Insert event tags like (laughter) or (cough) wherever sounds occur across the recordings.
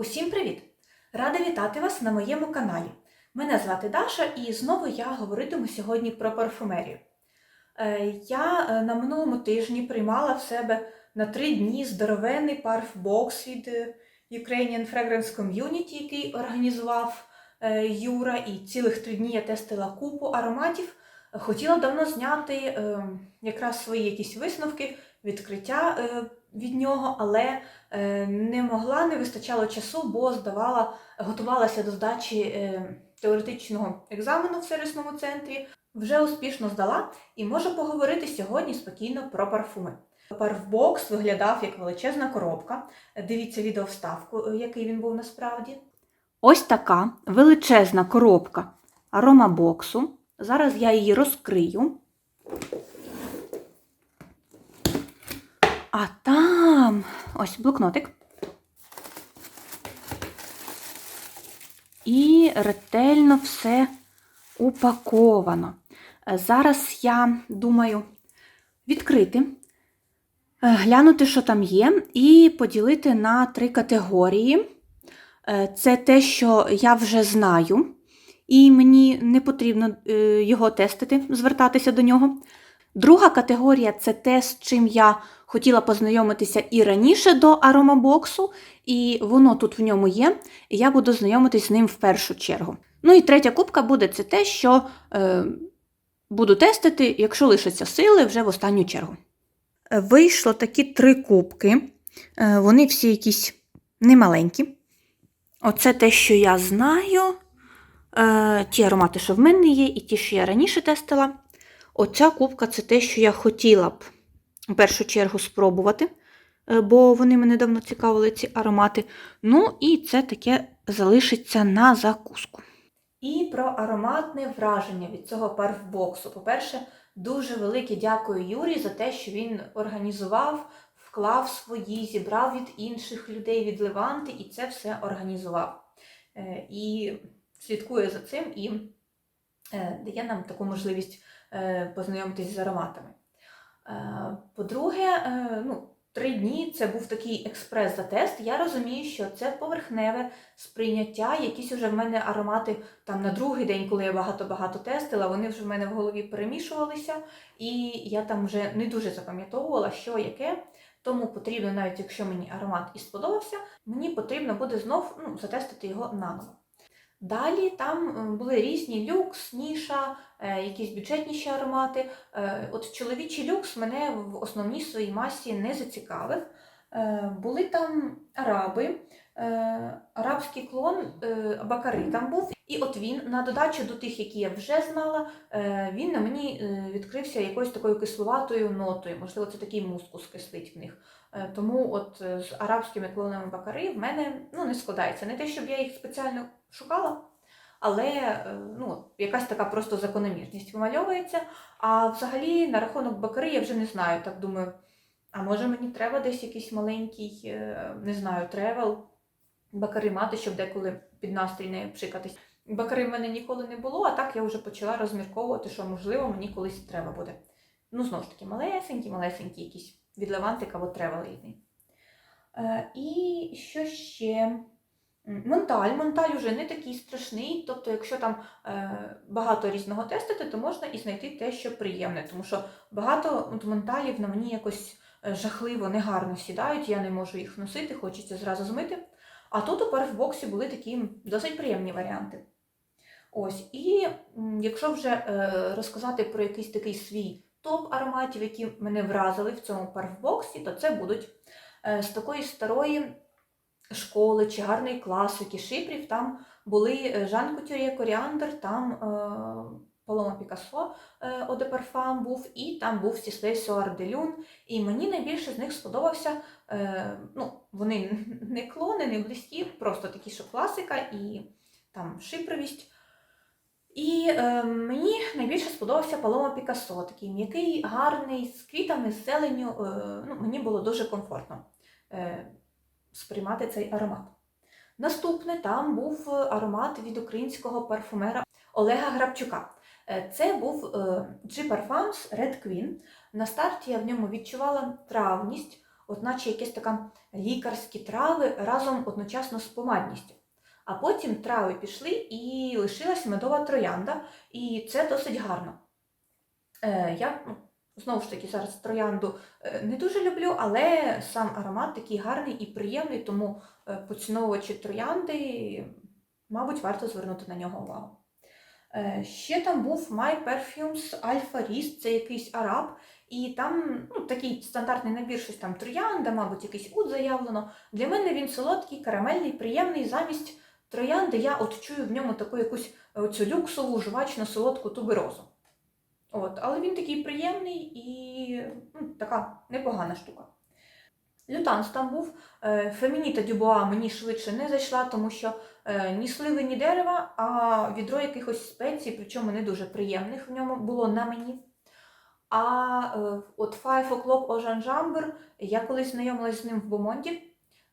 Усім привіт! Рада вітати вас на моєму каналі. Мене звати Даша і знову я говоритиму сьогодні про парфумерію. Е, Я е, на минулому тижні приймала в себе на три дні здоровенний парфбокс від е, Ukrainian Fragrance Community, який організував Юра, і цілих три дні я тестила купу ароматів. Хотіла давно зняти е, якраз свої якісь висновки, відкриття е, від нього, але е, не могла, не вистачало часу, бо здавала, готувалася до здачі е, теоретичного екзамену в сервісному центрі. Вже успішно здала і можу поговорити сьогодні спокійно про парфуми. Парфбокс виглядав як величезна коробка. Дивіться відеовставку, який він був насправді. Ось така величезна коробка аромабоксу. Зараз я її розкрию. А там ось блокнотик. І ретельно все упаковано. Зараз я думаю відкрити, е, глянути, що там є, і поділити на три категорії. Е, Це те, що я вже знаю, і мені не потрібно е, його тестити, звертатися до нього. Друга категорія це те, з чим я хотіла познайомитися і раніше до аромабоксу, і воно тут в ньому є, і я буду знайомитись з ним в першу чергу. Ну і третя кубка буде це те, що е, буду тестити, якщо лишаться сили, вже в останню чергу. Вийшло такі три кубки. Е, Вони всі якісь немаленькі. Оце те, що я знаю. Е, Ті аромати, що в мене є, і ті, що я раніше тестила. Оця кубка це те, що я хотіла б в першу чергу спробувати, е, бо вони мене давно цікавили, ці аромати. Ну, і це таке залишиться на закуску. І про ароматне враження від цього парфбоксу. По-перше, дуже велике дякую Юрі за те, що він організував, вклав свої, зібрав від інших людей від Леванти і це все організував. Е, І слідкує за цим і е, дає нам таку можливість познайомитись з ароматами. Е, По-друге, е, ну, три дні це був такий експрес за тест. Я розумію, що це поверхневе сприйняття. Якісь вже в мене аромати там на другий день, коли я багато-багато тестила, вони вже в мене в голові перемішувалися, і я там вже не дуже запам'ятовувала, що яке. Тому потрібно, навіть якщо мені аромат і сподобався, мені потрібно буде знов ну, затестити його наново. Далі там е, були різні люкс, ніша, е, якісь бюджетніші аромати. Е, От чоловічий люкс мене в основній своїй масі не зацікавив. Були там араби, арабський клон, бакари там був. І от він, на додачу до тих, які я вже знала, він на мені відкрився якоюсь такою кисловатою нотою. Можливо, це такий мускус кислить в них. Е, Тому от е, з арабськими клонами бакари в мене ну, не складається. Не те, щоб я їх спеціально шукала, але е, ну, якась така просто закономірність вимальовується. А взагалі на рахунок бакари я вже не знаю. Так думаю, а може мені треба десь якийсь маленький, не знаю, тревел бакари мати, щоб деколи під настрій не пшикатись. Бакари в мене ніколи не було, а так я вже почала розмірковувати, що можливо мені колись треба буде. Ну, знову ж таки, малесенькі, малесенькі якісь від левантика або тревел. Е, і що ще? Монталь. Монталь вже не такий страшний. Тобто, якщо там е, багато різного тестити, то можна і знайти те, що приємне. Тому що багато от, монталів на мені якось е, жахливо, негарно сідають, я не можу їх носити, хочеться зразу змити. А тут у парфбоксі були такі досить приємні варіанти. Ось, і якщо вже розказати про якийсь такий свій топ ароматів, які мене вразили в цьому парфбоксі, то це будуть е, з такої старої школи чи гарної класики шипрів. Там були е, Жан Кутюрє Коріандр, там е, Палома Пікассо Оде Парфам був, і там був Сіслей Суар де Люн. І мені найбільше з них сподобався. Ну, вони (laughs) не клони, не близькі, просто такі, що класика і там шипровість. І е, мені найбільше сподобався Палома Пікассо, такий м'який, гарний, з квітами, з зеленню. Е, ну, мені було дуже комфортно е, сприймати цей аромат. Наступне там був аромат від українського парфумера Олега Грабчука. Е, Це був е, G Parfums Red Queen. На старті я в ньому відчувала травність, от наче якісь така лікарські трави разом одночасно з помадністю. А потім трави пішли і лишилась медова троянда, і це досить гарно. Е, я ну, знову ж таки зараз троянду е, не дуже люблю, але сам аромат такий гарний і приємний, тому е, поціновувачі троянди, мабуть, варто звернути на нього увагу. Е, Ще там був My Perfumes Alpha Rist, це якийсь араб, і там ну, такий стандартний набір, щось там троянда, мабуть, якийсь уд заявлено. Для мене він солодкий, карамельний, приємний. Замість троянди я от чую в ньому таку якусь е, цю люксову, жвачно солодку туберозу. От, але він такий приємний і ну, така непогана штука. Лютанс там був. Е, Фемініта Дюбуа мені швидше не зайшла, тому що е, ні сливи, ні дерева, а відро якихось спецій, причому не дуже приємних в ньому було на мені. А от Five O'Clock Ocean Jumper, я колись знайомилась з ним в Бомонді.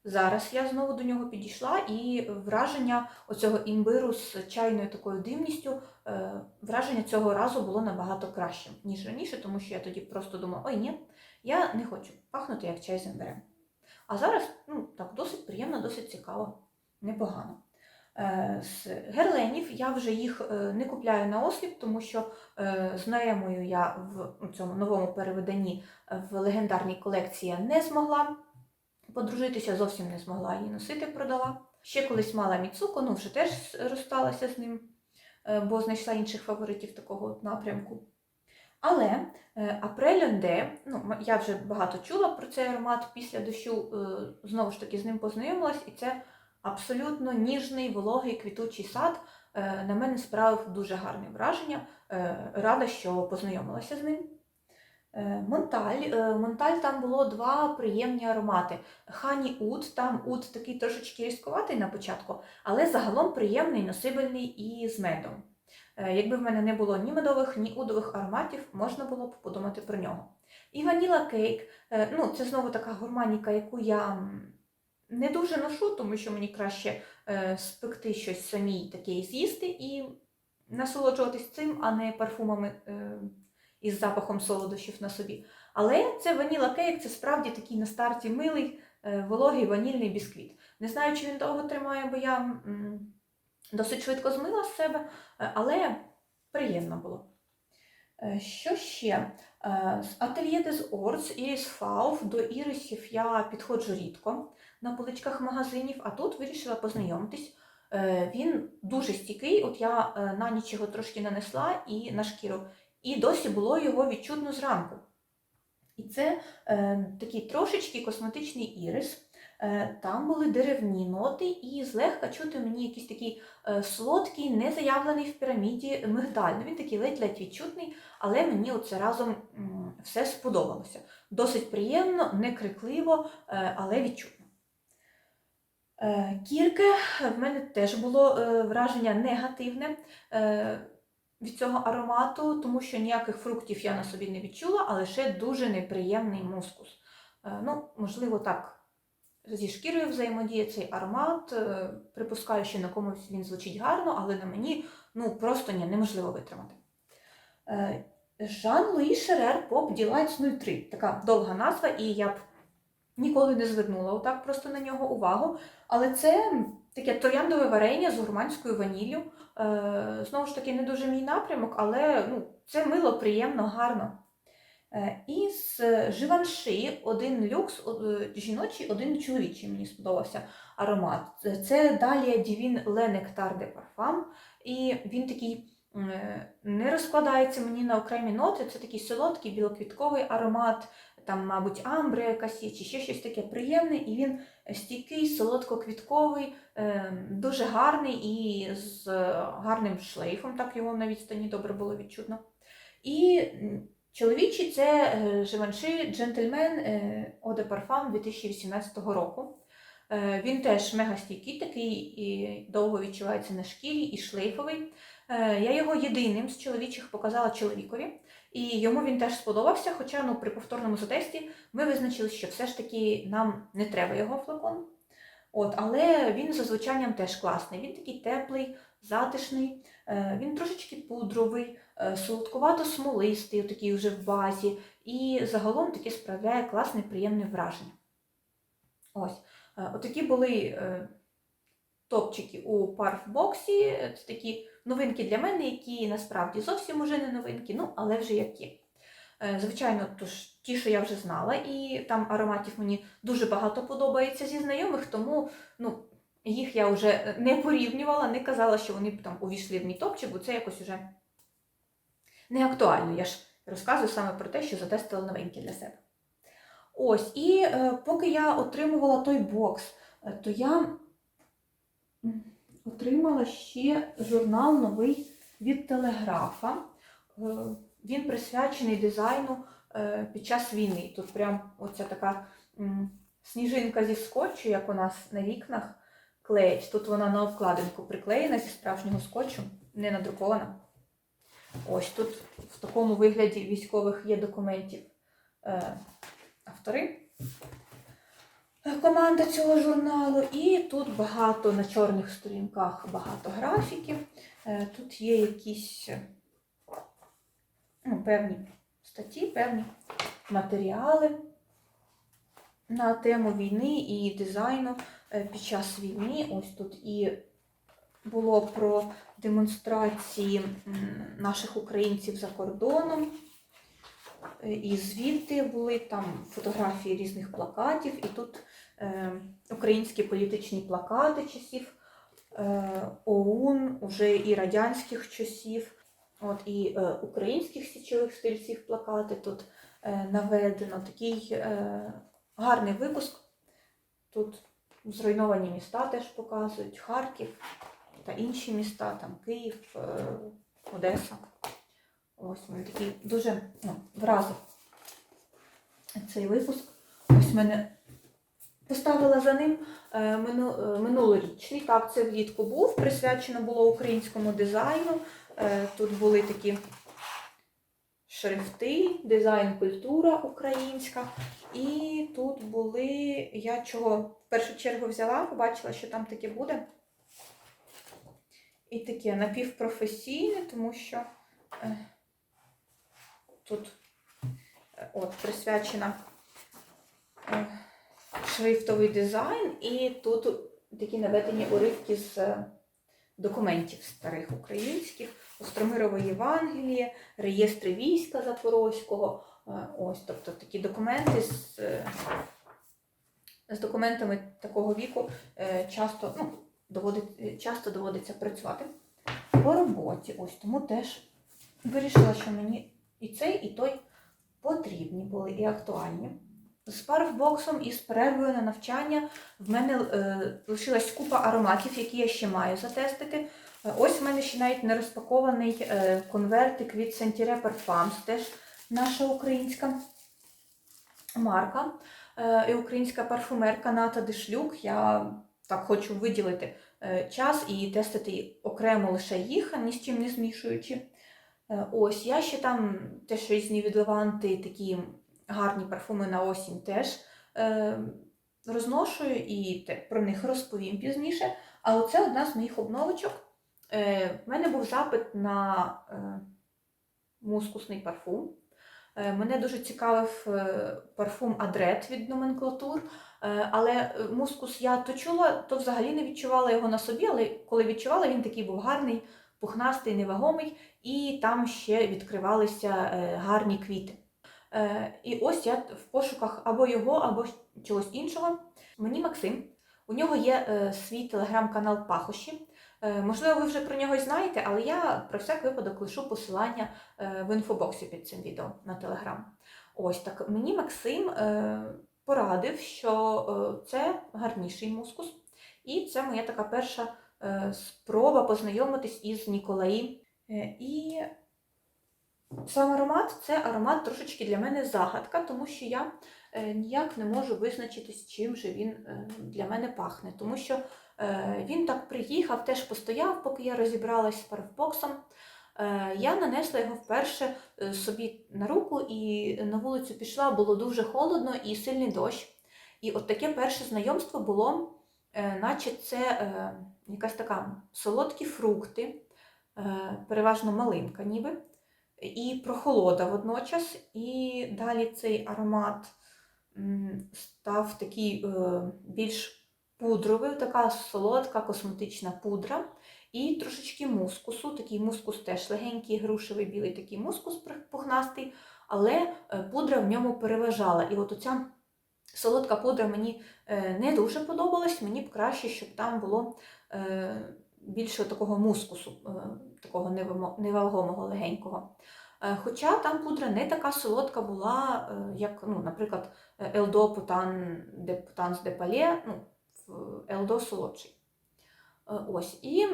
Зараз я знову до нього підійшла, і враження оцього імбиру з чайною такою димністю, е, враження цього разу було набагато кращим, ніж раніше, тому що я тоді просто думала, ой, ні, я не хочу пахнути як чай з імбирем. А зараз ну, так, досить приємно, досить цікаво, непогано. Е, З герленів я вже їх е, не купляю на осліп, тому що з Ноемою я в цьому новому перевиданні е, в легендарній колекції не змогла подружитися, зовсім не змогла її носити, продала. Ще колись мала Міцуко, ну вже теж розсталася з ним, е, бо знайшла інших фаворитів такого напрямку. Але Апрель ну, я вже багато чула про цей аромат після дощу, е, знову ж таки з ним познайомилась, і це абсолютно ніжний, вологий, квітучий сад. Е, На мене справив дуже гарне враження. Е, Рада, що познайомилася з ним. Е, Монталь. Е, Монталь там було два приємні аромати. Хані Уд, там уд такий трошечки різкуватий на початку, але загалом приємний, носибельний і з медом. Е, Якби в мене не було ні медових, ні удових ароматів, можна було б подумати про нього. І ваніла кейк. Ну, це знову така гурманіка, яку я не дуже ношу, тому що мені краще спекти щось самій таке і з'їсти і насолоджуватись цим, а не парфумами із запахом солодощів на собі. Але це ваніла кейк, це справді такий на старті милий, е, вологий ванільний бісквіт. Не знаю, чи він довго тримає, бо я досить швидко змила з себе, е, але приємно було. Е, Що ще? З Atelier des Orts, Iris Fauf, до ірисів я підходжу рідко на поличках магазинів, а тут вирішила познайомитись. Він дуже стійкий, от я на ніч його трошки нанесла і на шкіру, і досі було його відчутно зранку. І це е, такий трошечки косметичний ірис. Е, там були деревні ноти, і злегка чути мені якийсь такий е, солодкий, не заявлений в піраміді мигдаль. Ну, він такий ледь-ледь відчутний, але мені оце разом м, все сподобалося. Досить приємно, не крикливо, е, але відчутно. Е, Кірке в мене теж було е, враження негативне е, від цього аромату, тому що ніяких фруктів я на собі не відчула, а лише дуже неприємний мускус. Е, Ну, можливо, так. Зі шкірою взаємодіє цей аромат. Е, Припускаю, що на комусь він звучить гарно, але на мені ну, просто ні, неможливо витримати. Е, Жан-Луї Шерер Pop Delights 03. Така довга назва, і я б ніколи не звернула отак просто на нього увагу. Але це таке трояндове варення з гурманською ваніллю. Е, Знову ж таки, не дуже мій напрямок, але ну, це мило, приємно, гарно. Е, І з Живанши один люкс е, жіночий, один чоловічий мені сподобався аромат. Це- далі Дівін Le Nectar de Parfum. І він такий е, не розкладається мені на окремі ноти. Це такий солодкий білоквітковий аромат, там, мабуть, амбра якась є, чи ще щось таке приємне, і він стійкий, солодко-квітковий, е, дуже гарний і з гарним шлейфом, так його на відстані добре було відчутно. І чоловічий це е, Живанши Джентльмен Eau de Parfum 2018 року. Е, Він теж мега стійкий, такий і довго відчувається на шкірі, і шлейфовий. Е, Я його єдиним з чоловічих показала чоловікові, і йому він теж сподобався. Хоча ну, при повторному затесті ми визначили, що все ж таки нам не треба його флакон. От, але він за звучанням теж класний. Він такий теплий, затишний, е, він трошечки пудровий, е, солодкувато-смолистий, такий вже в базі, і загалом таке справляє класне, приємне враження. Ось. Е, Отакі були топчики у парфбоксі. Це такі новинки для мене, які насправді зовсім уже не новинки, ну, але вже які. Е, Звичайно, тож ті, що я вже знала, і там ароматів мені дуже багато подобається зі знайомих, тому ну, їх я вже не порівнювала, не казала, що вони там увійшли в мій топчик, бо це якось уже не актуально. Я ж розказую саме про те, що затестила новинки для себе. Ось, і е, поки я отримувала той бокс, е, то я отримала ще журнал новий від телеграфа. Е, він присвячений дизайну е, під час війни. Тут прям оця така сніжинка зі скотчу, як у нас на вікнах клеїть. Тут вона на обкладинку приклеєна зі справжнього скотчу, не надрукована. Ось тут в такому вигляді військових є документів е, автори. Команда цього журналу, і тут багато на чорних сторінках багато графіків. Е, Тут є якісь ну, певні статті, певні матеріали на тему війни і дизайну е, під час війни. Ось тут і було про демонстрації наших українців за кордоном. Е, І звідти були там фотографії різних плакатів, і тут українські політичні плакати часів е, ОУН, уже і радянських часів. От і е, українських січових стрільців плакати тут е, наведено. Такий е, гарний випуск. Тут зруйновані міста теж показують, Харків та інші міста, там Київ, е, Одеса. Ось мене такий дуже ну, вразив цей випуск. Ось мене поставила за ним е, е, минулорічний. Так, це влітку був, присвячено було українському дизайну. Е, Тут були такі шрифти, дизайн, культура українська. І тут були, я чого в першу чергу взяла, побачила, що там таке буде. І таке напівпрофесійне, тому що тут от, присвячена шрифтовий дизайн, і тут такі наведені уривки з е, документів старих українських, Остромирове Євангеліє, реєстри війська Запорозького. Е, Ось, тобто такі документи з, е, з документами такого віку часто, ну, доводить, часто доводиться працювати по роботі. Ось тому теж вирішила, що мені і цей, і той потрібні були і актуальні. З парфбоксом і з перервою на навчання в мене е, лишилась купа ароматів, які я ще маю затестити. Е, Ось в мене ще навіть не розпакований е, конвертик від Sentire Parfums, теж наша українська марка е, і українська парфумерка Ната Дешлюк. Я так хочу виділити е, час і тестити окремо лише їх, ні з чим не змішуючи. Е, Ось, я ще там теж різні від Леванти, такі гарні парфуми на осінь теж е, розношую і те, про них розповім пізніше. А оце одна з моїх обновочок. Е, в мене був запит на е, мускусний парфум. Е, мене дуже цікавив е, парфум Адрет від номенклатур. Е, але мускус я то чула, то взагалі не відчувала його на собі, але коли відчувала, він такий був гарний, пухнастий, невагомий, і там ще відкривалися е, гарні квіти. Е, І ось я в пошуках або його, або чогось іншого. Мені Максим. У нього є е, свій телеграм-канал Пахощі. Е, Можливо, ви вже про нього й знаєте, але я про всяк випадок лишу посилання в інфобоксі під цим відео на телеграм. Ось так мені Максим порадив, що це гарніший мускус, і це моя така перша спроба познайомитись із Ніколаї. І сам аромат це аромат трошечки для мене загадка, тому що я е, ніяк не можу визначитись, чим же він е, для мене пахне. Тому що е, він так приїхав, теж постояв, поки я розібралась з парфбоксом. Я нанесла його вперше собі на руку і на вулицю пішла, було дуже холодно і сильний дощ. І от таке перше знайомство було, наче це якась така солодкі фрукти, переважно малинка ніби, і прохолода водночас. І далі цей аромат став такий е, більш пудровий, така солодка косметична пудра. І трошечки мускусу, такий мускус теж легенький, грушевий білий такий мускус пухнастий, але е, пудра в ньому переважала. І от оця солодка пудра мені е, не дуже подобалась, мені б краще, щоб там було більше такого мускусу, е, такого невагомого легенького. Е, Хоча там пудра не така солодка була, е, як, ну, наприклад, Елдо Путан де Путанс де Пале, ну, Елдо солодший. Ось, і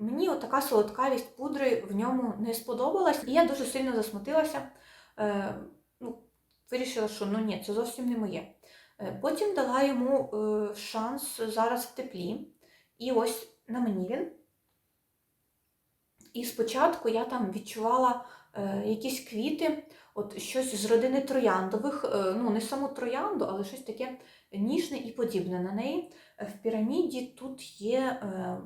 мені така солодкавість пудри в ньому не сподобалась, і я дуже сильно засмутилася. Ну, вирішила, що ну ні, це зовсім не моє. Потім дала йому шанс зараз в теплі. І ось на мені він. І спочатку я там відчувала е, якісь квіти, от щось з родини трояндових, е, ну не саму троянду, але щось таке ніжне і подібне на неї. В піраміді тут є е,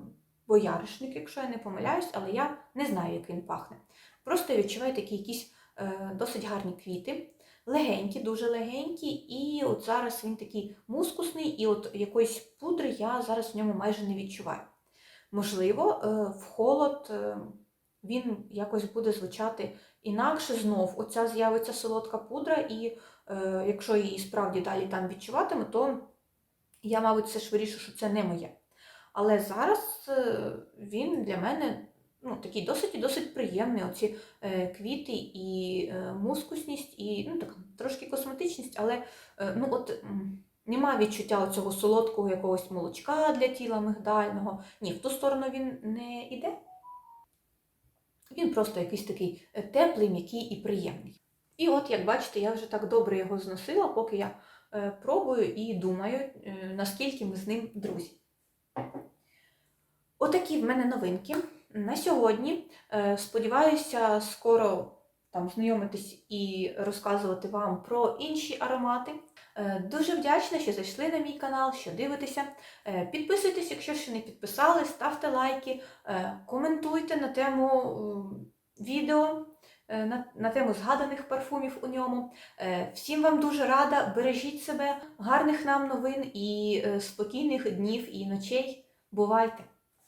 бояришник, якщо я не помиляюсь, але я не знаю, як він пахне. Просто відчуваю такі якісь досить гарні квіти, легенькі, дуже легенькі, і от зараз він такий мускусний, і от якоїсь пудри я зараз в ньому майже не відчуваю. Можливо, е, в холод е, він якось буде звучати інакше знов. Оця з'явиться солодка пудра, і е, якщо її справді далі там відчуватиму, то я, мабуть, все ж вирішу, що це не моє. Але зараз він для мене ну, такий досить і досить приємний. Оці квіти і мускусність, і ну, так, трошки косметичність, але ну, от, нема відчуття цього солодкого якогось молочка для тіла мигдального. Ні, в ту сторону він не йде. Він просто якийсь такий е, теплий, м'який і приємний. І от, як бачите, я вже так добре його зносила, поки я е, пробую і думаю, е, наскільки ми з ним друзі. Отакі в мене новинки. На сьогодні. Сподіваюся, скоро там знайомитись і розказувати вам про інші аромати. Е, Дуже вдячна, що зайшли на мій канал, що дивитеся. Е, Підписуйтесь, якщо ще не підписали, ставте лайки, е, коментуйте на тему відео, на, тему згаданих парфумів у ньому. Всім вам дуже рада, бережіть себе, гарних нам новин і спокійних днів і ночей. Бувайте!